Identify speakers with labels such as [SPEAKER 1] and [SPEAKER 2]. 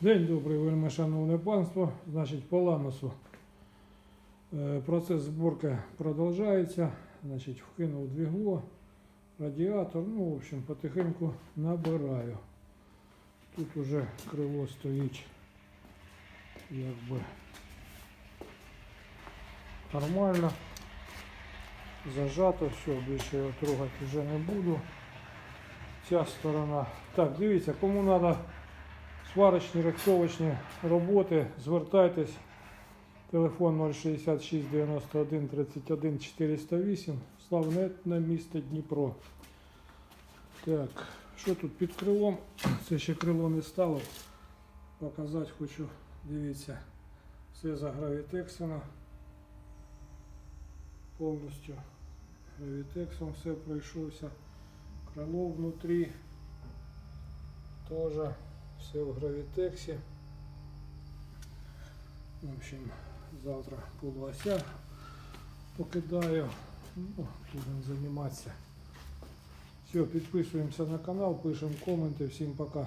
[SPEAKER 1] День добрий, вельми шановне панство. Значить, по ламасу е, процес зборки продовжується. Значить, вкинув двігло, радіатор. Ну, в общем, потихеньку набираю. Тут уже крило стоїть якби нормально. Зажато, все, більше його трогати вже не буду. Ця сторона. Так, дивіться, кому треба сварочні, рихтовочні роботи, звертайтесь. Телефон 066 91 31 408. Славнетне місто Дніпро. Так, що тут під крилом? Це ще крило не стало. Показати хочу. Дивіться. Все загравітексено. Повністю гравітексом все пройшовся. Крило внутрі. Тоже все в гравітексі. В общем, завтра полуося покидаю. Ну, будемо займатися. Все, підписуємося на канал, пишемо коменти. Всім пока.